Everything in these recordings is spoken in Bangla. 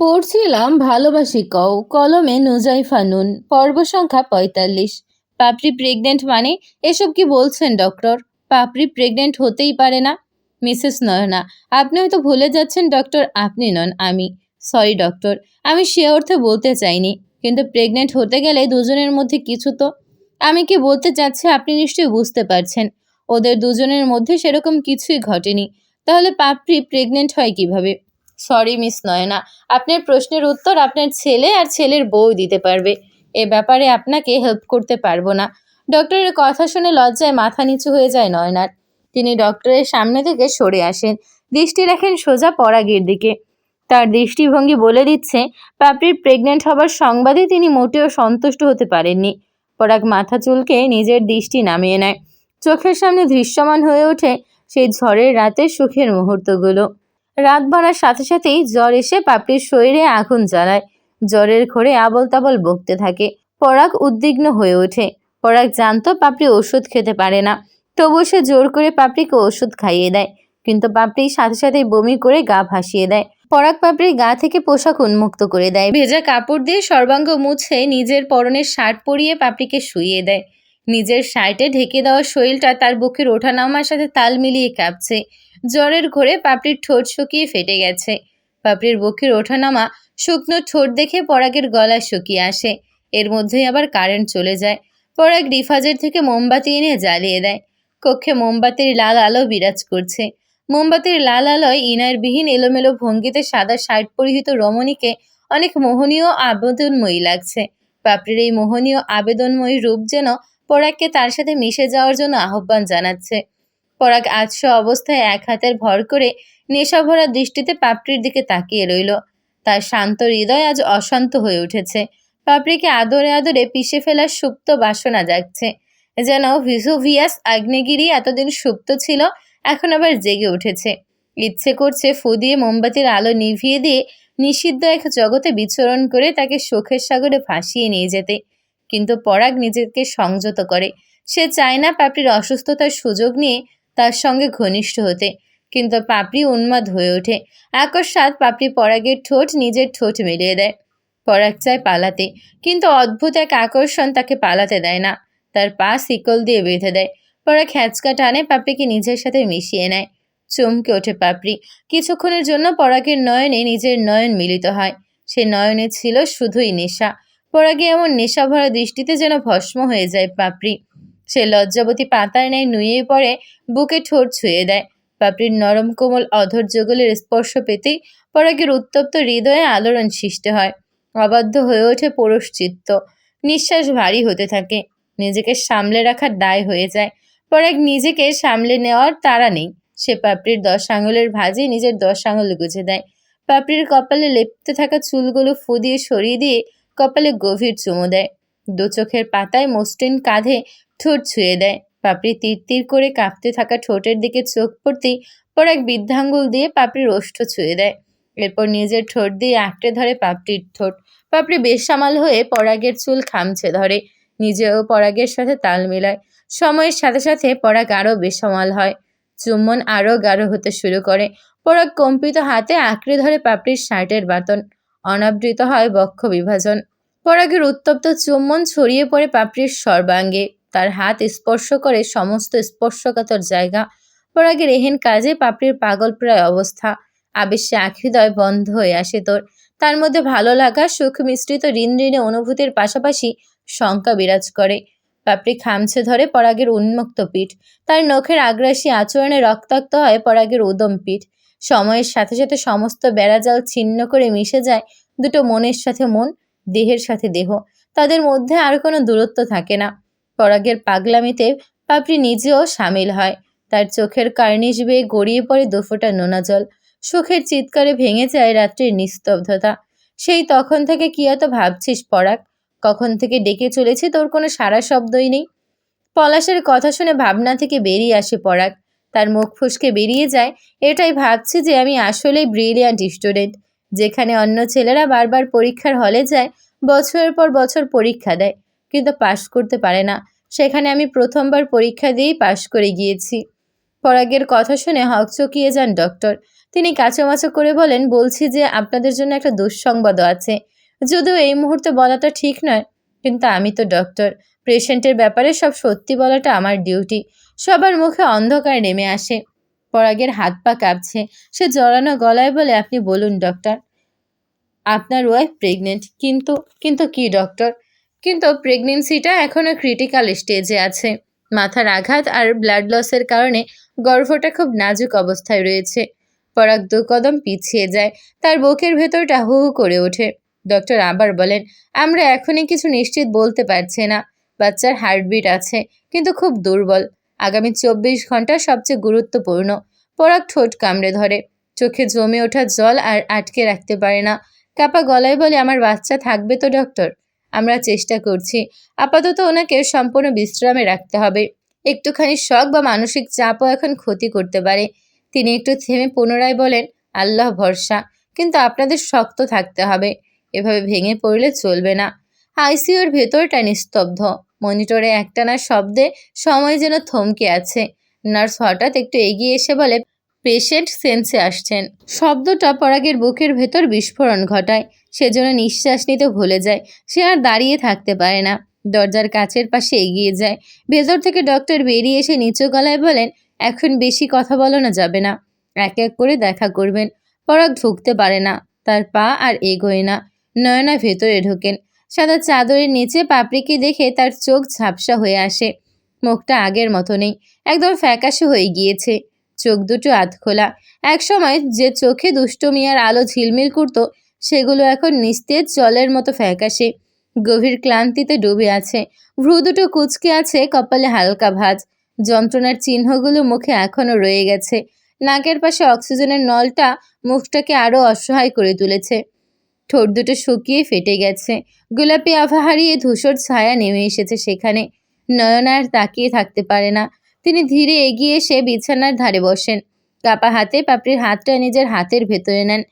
পড়ছিলাম ভালোবাসি কও, কলমে নুজাইফা নুন, পর্ব সংখ্যা পঁয়তাল্লিশ। পাপড়ি প্রেগনেন্ট মানে এসব কি বলছেন ডক্টর পাপড়ি প্রেগনেন্ট হতেই পারে না। মিসেস নয়না আপনি হয়তো ভুলে যাচ্ছেন ডক্টর আপনি নন আমি। সরি ডক্টর আমি সে অর্থে বলতে চাইনি, কিন্তু প্রেগনেন্ট হতে গেলে দুজনের মধ্যে কিছু তো। আমি কি বলতে চাচ্ছি আপনি নিশ্চয়ই বুঝতে পারছেন। ওদের দুজনের মধ্যে সেরকম কিছুই ঘটেনি। তাহলে পাপড়ি প্রেগনেন্ট হয় কীভাবে? সরি মিস নয়না আপনার প্রশ্নের উত্তর আপনার ছেলে আর ছেলের বউ দিতে পারবে। এ ব্যাপারে আপনাকে হেল্প করতে পারব না। ডক্টরের কথা শুনে লজ্জায় মাথা নিচু হয়ে যায় নয়নার। তিনি ডক্টরের সামনে থেকে সরে আসেন। দৃষ্টি রাখেন সোজা পরাগের দিকে। তার দৃষ্টিভঙ্গি বলে দিচ্ছে পাপড়ির প্রেগনেন্ট হবার সংবাদে তিনি মোটেও সন্তুষ্ট হতে পারেননি। পরাগ মাথা চুলকে নিজের দৃষ্টি নামিয়ে নেয়। চোখের সামনে দৃশ্যমান হয়ে ওঠে সেই ঝড়ের রাতের সুখের মুহূর্তগুলো। রাত বাড়ার সাথে সাথেই জ্বর এসে পাপড়ির শরীরে আগুন জ্বালায়। জ্বরের ঘোরে আবল তাবল বকতে থাকে। পরাগ উদ্বিগ্ন হয়ে ওঠে। পরাগ জানতো পাপড়ি ওষুধ খেতে পারে না। তবু সে জোর করে পাপড়িকে ওষুধ খাইয়ে দেয়। কিন্তু পাপড়ি সাথে সাথেই বমি করে গা ভাসিয়ে দেয়। পরাগ পাপড়ির গা থেকে পোশাক উন্মুক্ত করে দেয়। ভেজা কাপড় দিয়ে সর্বাঙ্গ মুছে নিজের পরনের শার্ট পরিয়ে পাপড়িকে শুইয়ে দেয়। নিজের শার্টে ঢেকে দেওয়া শরীরটা তার বুকের ওঠানামার সাথে তাল মিলিয়ে কাঁপছে। জ্বরের ঘোরে পাপড়ির ঠোঁট শুকিয়ে ফেটে গেছে। পাপড়ির বুকের ওঠানামা শুকনো ঠোঁট দেখে পরাগের গলা শুকিয়ে আসে। এর মধ্যেই আবার কারেন্ট চলে যায়। পরাগ রিফাজের থেকে মোমবাতি এনে জ্বালিয়ে দেয়। কক্ষে মোমবাতির লাল আলো বিরাজ করছে। মোমবাতির লাল আলোয় ইনারবিহীন এলোমেলো ভঙ্গিতে সাদা শার্ট পরিহিত রমণীকে অনেক মোহনীয় আবেদনময়ী লাগছে। পাপড়ির এই মোহনীয় আবেদনময়ী রূপ যেন পরাগকে তার সাথে মিশে যাওয়ার জন্য আহ্বান জানাচ্ছে। পরাগ আজশ অবস্থায় এক হাতের ভর করে নেশাভরা দৃষ্টিতে পাপড়ির দিকে তাকিয়ে রইল। তার শান্ত হৃদয় আজ অশান্ত হয়ে উঠেছে। পাপড়িকে আদরে আদরে পিষে ফেলার সুপ্ত বাসনা জাগছে। যেন ভিসোভিয়াস আগ্নেগিরি এতদিন সুপ্ত ছিল, এখন আবার জেগে উঠেছে। ইচ্ছে করছে ফু দিয়ে মোমবাতির আলো নিভিয়ে দিয়ে নিষিদ্ধ এক জগতে বিচরণ করে তাকে সুখের সাগরে ভাসিয়ে নিয়ে যেতে। কিন্তু পরাগ নিজেকে সংযত করে। সে চায় না পাপড়ির অসুস্থতার সুযোগ নিয়ে তার সঙ্গে ঘনিষ্ঠ হতে। কিন্তু পাপড়ি উন্মাদ হয়ে ওঠে। আকস্মাৎ পাপড়ি পরাগের ঠোঁট নিজের ঠোঁট মিলিয়ে দেয়। পরাগ চায় পালাতে, কিন্তু অদ্ভুত এক আকর্ষণ তাকে পালাতে দেয় না। তার পা শিকল দিয়ে বেঁধে দেয়। পরাগ হ্যাঁচকা টানে পাপড়িকে নিজের সাথে মিশিয়ে নেয়। চমকে ওঠে পাপড়ি। কিছুক্ষণের জন্য পরাগের নয়নে নিজের নয়ন মিলিত হয়। সে নয়নে ছিল শুধুই নেশা। পরাগে এমন নেশা ভরা দৃষ্টিতে যেন ভস্ম হয়ে যায় পাপড়ি। সে লজ্জাবতী পাতার ন্যায় নুয়ে পড়ে, বুকে ঠোঁট ছুঁয়ে দেয়। পাপড়ির নরম কোমল অধর যুগলের স্পর্শ পেতেই পরাগের উত্তপ্ত হৃদয়ে আলোড়ন সৃষ্টি হয়। অবাধ্য হয়ে ওঠে পুরুষ চিত্ত। নিঃশ্বাস ভারী হতে থাকে। নিজেকে সামলে রাখার দায় হয়ে যায়। পরাগ নিজেকে সামলে নেওয়ার তারা নেই। সে পাপড়ির দশ আঙুলের ভাঁজে নিজের দশ আঙুল গুজে দেয়। পাপড়ির কপালে লেপতে থাকা চুলগুলো ফু দিয়ে সরিয়ে দিয়ে কপালে গভীর চুমু দেয়। দু চোখের পাতায় মসৃণ কাঁধে ঠোঁট ছুঁয়ে দেয়। পাপড়ি তীর তীর করে কাঁপতে থাকা ঠোঁটের দিকে চোখ পড়তেই পরাগ বৃদ্ধাঙ্গুল দিয়ে পাপড়ির ওষ্ঠ ছুঁয়ে দেয়। এরপর নিজের ঠোঁট দিয়ে আঁকড়ে ধরে পাপড়ির ঠোঁট। পাপড়ি বেসামাল হয়ে পরাগের চুল খামছে ধরে। নিজেও পরাগের সাথে তাল মেলায়। সময়ের সাথে সাথে পরাগ আরও বেসামাল হয়। চুম্বন আরও গাঢ় হতে শুরু করে। পরাগ কম্পিত হাতে আঁকড়ে ধরে পাপড়ির শার্টের বাতন অনাবৃত হয় বক্ষ বিভাজন। পরাগের উত্তপ্ত চুম্বন ছড়িয়ে পড়ে পাপড়ির সর্বাঙ্গে। তার হাত স্পর্শ করে সমস্ত স্পর্শকাতর জায়গা। পরাগের এহেন কাজে পাপড়ির পাগল প্রায় অবস্থা। আবেশে আখৃদয় বন্ধ হয়ে আসে তোর। তার মধ্যে ভালো লাগা, সুখ মিশ্রিত ঋণ ঋণে অনুভূতির পাশাপাশি শঙ্কা বিরাজ করে। পাপড়ি খামছে ধরে পরাগের উন্মুক্ত পিঠ। তার নখের আগ্রাসী আচরণে রক্তাক্ত হয় পরাগের উদম পিঠ। সময়ের সাথে সাথে সমস্ত বেড়াজাল ছিন্ন করে মিশে যায় দুটো মনের সাথে মন। দেহের সাথে দেহ, তাদের মধ্যে আর কোনো দূরত্ব থাকে না। পরাগের পাগলামিতে পাপড়ি নিজেও সামিল হয়। তার চোখের কার্নিশ বেয়ে গড়িয়ে পড়ে দুফোটা নোনা জল। সুখের চিৎকারে ভেঙে যায় রাত্রির নিস্তব্ধতা। সেই তখন থেকে কি এত ভাবছিস পরাগ? কখন থেকে ডেকে চলেছে তোর কোনো সারা শব্দই নেই? পলাশের কথা শুনে ভাবনা থেকে বেরিয়ে আসে পরাগ। তার মুখ ফুসকে বেরিয়ে যায়। এটাই ভাবছি যে আমি আসলেই ব্রিলিয়ান্ট স্টুডেন্ট যেখানে অন্য ছেলেরা বারবার পরীক্ষার হলে যায়, বছরের পর বছর পরীক্ষা দেয়, কিন্তু পাশ করতে পারে না। সেখানে আমি প্রথমবার পরীক্ষা দিয়েই পাশ করে গিয়েছি। পরাগের কথা শুনে হকচকিয়ে যান ডক্টর। তিনি কাঁচামাচা করে বলেন, বলছি যে আপনাদের জন্য একটা দুঃসংবাদও আছে। যদিও এই মুহূর্তে বলাটা ঠিক নয়, কিন্তু আমি তো ডক্টর। পেশেন্টের ব্যাপারে সব সত্যি বলাটা আমার ডিউটি। সবার মুখে অন্ধকার নেমে আসে। পরাগের হাত পা কাঁপছে। সে জড়ানো গলায় বলে, আপনি বলুন ডক্টর আপনার ওয়াইফ প্রেগনেন্ট কিন্তু কিন্তু কি ডক্টর কিন্তু প্রেগনেন্সিটা এখনও ক্রিটিক্যাল স্টেজে আছে। মাথার আঘাত আর ব্লাড লসের কারণে গর্ভটা খুব নাজুক অবস্থায় রয়েছে। পরাগ দু কদম পিছিয়ে যায়। তার বুকের ভেতরটা হু হু করে ওঠে। ডক্টর আবার বলেন, আমরা এখনই কিছু নিশ্চিত বলতে পারছি না। বাচ্চার হার্টবিট আছে, কিন্তু খুব দুর্বল। আগামী চব্বিশ ঘণ্টা সবচেয়ে গুরুত্বপূর্ণ। পরাগ ঠোঁট কামড়ে ধরে। চোখে জমে ওঠা জল আর আটকে রাখতে পারে না। কাপা গলায় বলে, আমার বাচ্চা থাকবে তো, ডক্টর? আমরা চেষ্টা করছি। আপাতত ওনাকে সম্পূর্ণ বিশ্রামে রাখতে হবে। একটুখানি শখ বা মানসিক চাপও এখন ক্ষতি করতে পারে। তিনি একটু থেমে পুনরায় বলেন, আল্লাহ ভরসা, কিন্তু আপনাদের শক্ত থাকতে হবে। এভাবে ভেঙে পড়লে চলবে না। আইসিইউর ভেতরটা নিস্তব্ধ। মনিটরে একটানা শব্দে সময় যেন থমকে আছে। নার্স হঠাৎ একটু এগিয়ে এসে বলে, পেশেন্ট সেন্সে আসছেন। শব্দটা পরাগের বুকের ভেতর বিস্ফোরণ ঘটায়। সেজন্য নিঃশ্বাস নিতে ভুলে যায়। সে আর দাঁড়িয়ে থাকতে পারে না। দরজার কাছের পাশে এগিয়ে যায়। ভেতর থেকে ডক্টর বেরিয়ে এসে নিচু গলায় বলেন, এখন বেশি কথা বলানো যাবে না। এক এক করে দেখা করবেন। পরাগ ঢুকতে পারে না। তার পা আর এগোয় না। নয়না ভেতরে ঢোকেন। সাদা চাদরের নিচে পাপড়িকে দেখে তার চোখ ঝাপসা হয়ে আসে। মুখটা আগের মতো নেই একদম ফ্যাকাশে হয়ে গিয়েছে। চোখ দুটো আধ খোলা একসময় যে চোখে দুষ্ট মিয়ার আলো ঝিলমিল করতো, সেগুলো এখন নিস্তেজ জলের মতো ফ্যাকাশে। গভীর ক্লান্তিতে ডুবে আছে। ভ্রু দুটো কুচকে আছে কপালে হালকা ভাঁজ। যন্ত্রণার চিহ্নগুলো মুখে এখনও রয়ে গেছে। নাকের পাশে অক্সিজেনের নলটা মুখটাকে আরও অসহায় করে তুলেছে। ঠোঁট দুটো শুকিয়ে ফেটে গেছে। গোলাপি আভা হারিয়ে ধূসর ছায়া নেমে এসেছে সেখানে। নয়ন আর তাকিয়ে থাকতে পারে না। তিনি ধীরে এগিয়ে এসে বিছানার ধারে বসেন। কাপা হাতে পাপড়ির হাতটা নিজের হাতের ভেতরে নেন।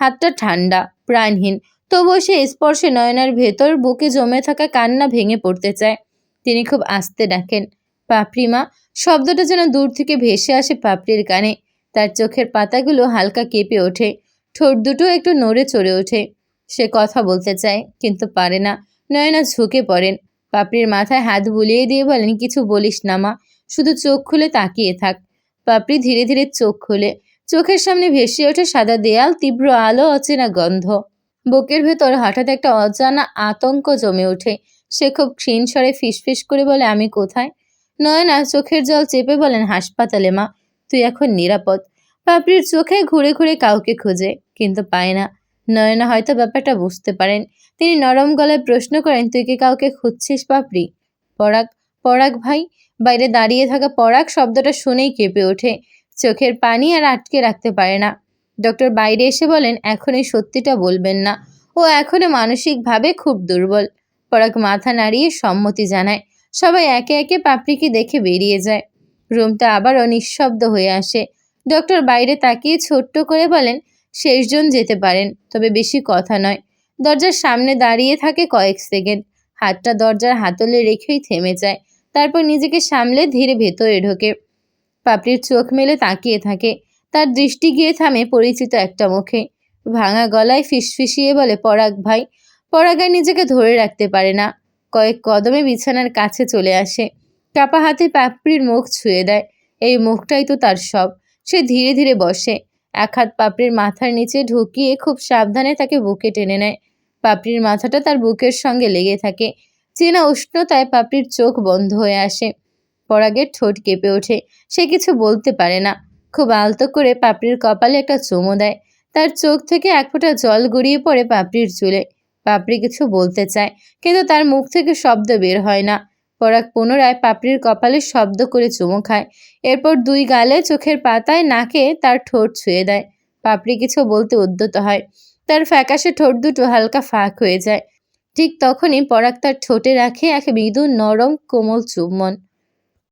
হাতটা ঠান্ডা, প্রাণহীন, তবুও সে স্পর্শে নয়নার ভেতর বুকে জমে থাকা কান্না ভেঙে পড়তে চায়। তিনি খুব আস্তে ডাকেন পাপড়িমা শব্দটা যেন দূর থেকে ভেসে আসে পাপড়ির কানে। তার চোখের পাতাগুলো হালকা কেঁপে ওঠে। ঠোঁট দুটো একটু নড়ে চড়ে ওঠে। সে কথা বলতে চায়, কিন্তু পারে না। নয়না ঝুঁকে পড়েন। পাপড়ির মাথায় হাত বুলিয়ে দিয়ে বলেন, কিছু বলিস না মা, শুধু চোখ খুলে তাকিয়ে থাক। পাপড়ি ধীরে ধীরে চোখ খুলে। চোখের সামনে ভেসে ওঠে সাদা দেয়াল, তীব্র আলো, অচেনা গন্ধ। বুকের ভেতর হঠাৎ একটা অজানা আতঙ্ক জমে ওঠে। সে খুব ক্ষীণ স্বরে ফিসফিস করে বলে, আমি কোথায়? নয়না চোখের জল চেপে বলেন, হাসপাতালে মা, তুই এখন নিরাপদ। পাপড়ির চোখে ঘুরে ঘুরে কাউকে খুঁজে, কিন্তু পায় না। নয়না হয়তো ব্যাপারটা বুঝতে পারেন। তিনি নরম গলায় প্রশ্ন করেন, তুই কি কাউকে খুঁজছিস পাপড়ি পরাগ পরাগ ভাই? বাইরে দাঁড়িয়ে থাকা পরাগ শব্দটা শুনেই কেঁপে ওঠে। চোখের পানি আর আটকে রাখতে পারে না। ডক্টর বাইরে এসে বলেন, এখন এই সত্যিটা বলবেন না। ও এখনও মানসিকভাবে খুব দুর্বল। পরাগ মাথা নাড়িয়ে সম্মতি জানায়। সবাই একে একে পাপড়িকে দেখে বেরিয়ে যায়। রুমটা আবারও নিঃশব্দ হয়ে আসে। ডক্টর বাইরে তাকিয়ে ছোট্ট করে বলেন শেষজন যেতে পারেন, তবে বেশি কথা নয়। দরজার সামনে দাঁড়িয়ে থাকে কয়েক সেকেন্ড। হাতটা দরজার হাতলে রেখেই থেমে যায়। তারপর নিজেকে সামলে ধীরে ভেতরে ঢোকে। পাপড়ির চোখ মেলে তাকিয়ে থাকে। তার দৃষ্টি গিয়ে থামে পরিচিত একটা মুখে। ভাঙা গলায় ফিসফিসিয়ে বলে, পরাগ ভাই পরাগায় নিজেকে ধরে রাখতে পারে না। কয়েক কদমে বিছানার কাছে চলে আসে। কাপা হাতে পাপড়ির মুখ ছুঁয়ে দেয়। এই মুখটাই তো তার সব। সে ধীরে ধীরে বসে। এক হাত পাপড়ির মাথার নিচে ঢুকিয়ে খুব সাবধানে তাকে বুকে টেনে নেয়। পাপড়ির মাথাটা তার বুকের সঙ্গে লেগে থাকে। চেনা উষ্ণতায় পাপড়ির চোখ বন্ধ হয়ে আসে। পরাগের ঠোঁট কেঁপে ওঠে। সে কিছু বলতে পারে না। খুব আলতো করে পাপড়ির কপালে একটা চুমো দেয়। তার চোখ থেকে এক ফোঁটা জল গড়িয়ে পড়ে পাপড়ির চুলে। পাপড়ি কিছু বলতে চায়, কিন্তু তার মুখ থেকে শব্দ বের হয় না। পরাগ পুনরায় পাপড়ির কপালে শব্দ করে চুমো খায়। এরপর দুই গালে চোখের পাতায় নাকে তার ঠোঁট ছুঁয়ে দেয়। পাপড়ি কিছু বলতে উদ্যত হয়। তার ফ্যাকাশে ঠোঁট দুটো হালকা ফাঁক হয়ে যায়। ঠিক তখনই পরাগ তার ঠোঁটে রাখে এক মৃদু নরম কোমল চুম্বন।